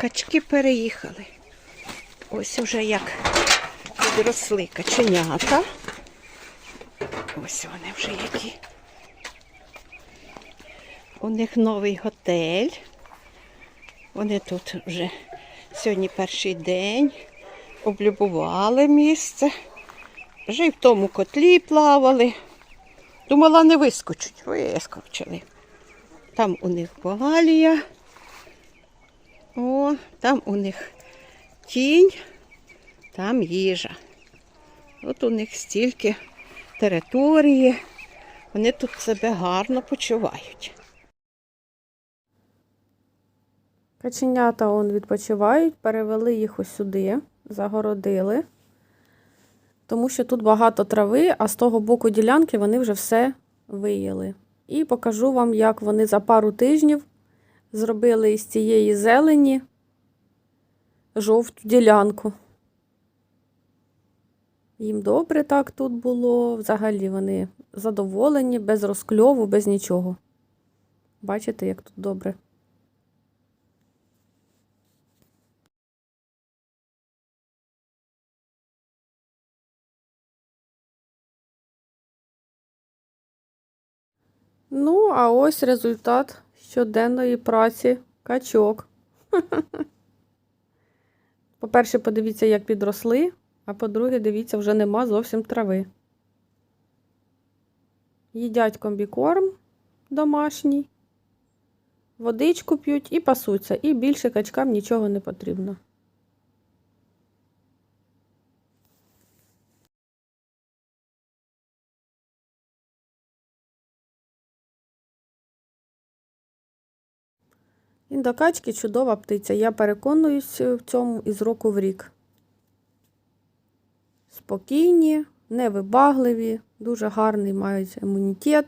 Качки переїхали. Ось уже як підросли каченята. Ось вони вже які. У них новий готель. Вони тут вже сьогодні перший день облюбували місце. Вже й в тому котлі плавали. Думала, не вискочуть. Вискочили. Там у них погалія. О, там у них тінь, там їжа. От у них стільки території. Вони тут себе гарно почувають. Каченята он відпочивають, перевели їх ось загородили. Тому що тут багато трави, а з того боку ділянки вони вже все виїли. І покажу вам, як вони за пару тижнів зробили із цієї зелені жовту ділянку. Їм добре так тут було. Взагалі вони задоволені, без розкльову, без нічого. Бачите, як тут добре. Ну, а ось результат щоденної праці качок. По-перше, подивіться, як підросли, а по-друге, дивіться, вже нема зовсім трави. Їдять комбікорм домашній, водичку п'ють і пасуться, і більше качкам нічого не потрібно. Індокачки чудова птиця. Я переконуюсь в цьому із року в рік. Спокійні, невибагливі, дуже гарний мають імунітет.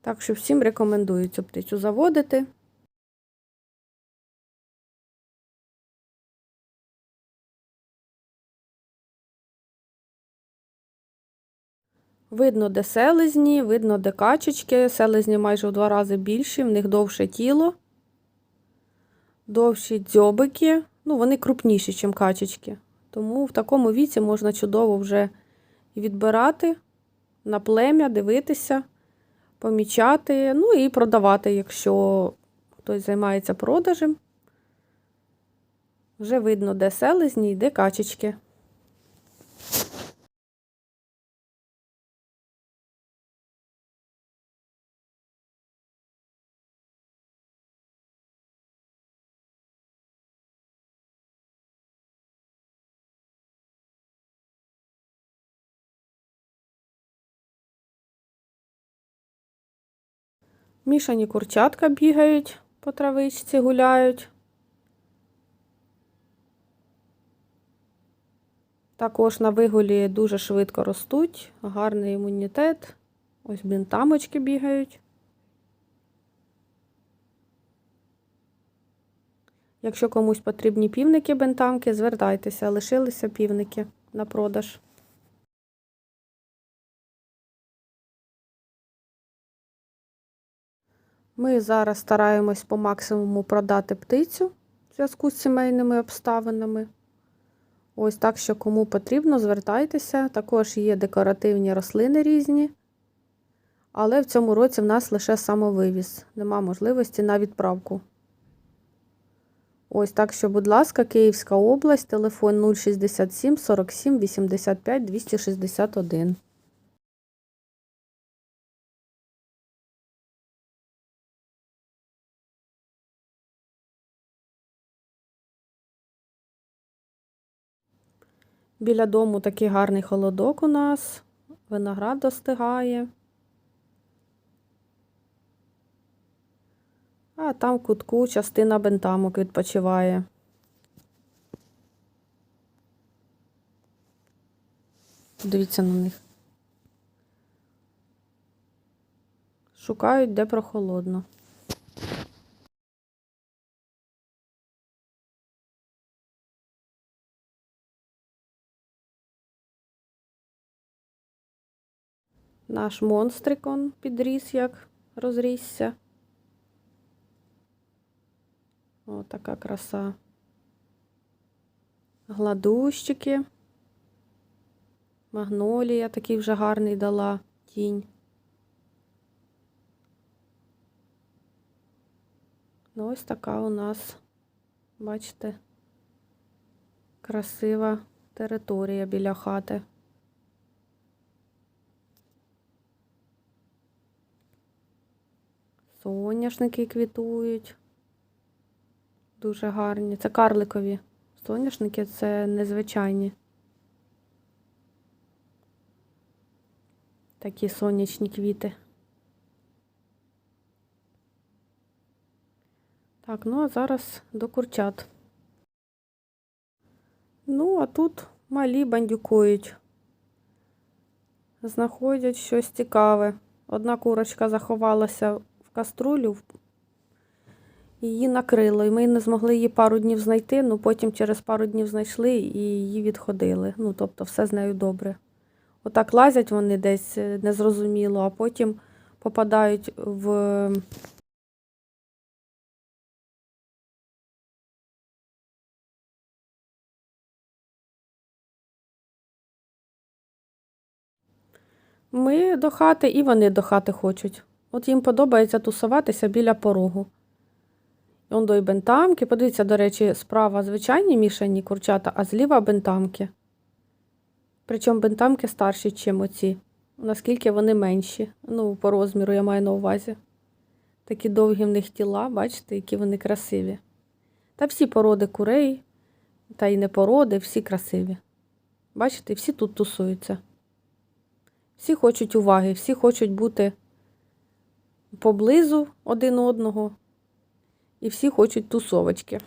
Так що всім рекомендую цю птицю заводити. Видно, де селезні, видно, де качечки. Селезні майже в два рази більші, в них довше тіло, довші дзьобики. Ну, вони крупніші, ніж качечки. Тому в такому віці можна чудово вже відбирати на плем'я, дивитися, помічати, ну і продавати, якщо хтось займається продажем. Вже видно, де селезні і де качечки. Мішані курчатка бігають по травичці, гуляють. Також на вигулі дуже швидко ростуть, гарний імунітет. Ось бінтамочки бігають. Якщо комусь потрібні півники бентамки, звертайтеся, лишилися півники на продаж. Ми зараз стараємось по максимуму продати птицю в зв'язку з сімейними обставинами. Ось так, що кому потрібно, звертайтеся. Також є декоративні рослини різні. Але в цьому році в нас лише самовивіз. Нема можливості на відправку. Ось так що, будь ласка, Київська область, телефон 067 47 85 261. Біля дому такий гарний холодок у нас. Виноград достигає. А там в кутку частина бентамок відпочиває. Дивіться на них. Шукають, де прохолодно. Наш монстрик он підріс, як розрісся. О, така краса. Гладущики. Магнолія такий вже гарний дала тінь. Ну, ось така у нас, бачите, красива територія біля хати. Соняшники квітують. Дуже гарні. Це карликові. Соняшники це незвичайні. Такі сонячні квіти. Так, ну а зараз до курчат. Ну, а тут малі бандюкують. Знаходять щось цікаве. Одна курочка заховалася каструлю, її накрило, і ми не змогли її пару днів знайти, ну потім через пару днів знайшли і її відходили. Ну, тобто, все з нею добре. Отак лазять вони десь е, незрозуміло, а потім попадають в Ми до хати і вони до хати хочуть. От їм подобається тусуватися біля порогу. Он до й бентамки. Подивіться, до речі, справа звичайні мішані курчата, а зліва бентамки. Причому бентамки старші, ніж оці. Наскільки вони менші. Ну, по розміру я маю на увазі. Такі довгі в них тіла, бачите, які вони красиві. Та всі породи курей, та й не породи, всі красиві. Бачите, всі тут тусуються. Всі хочуть уваги, всі хочуть бути поблизу один одного, і всі хочуть тусовочки.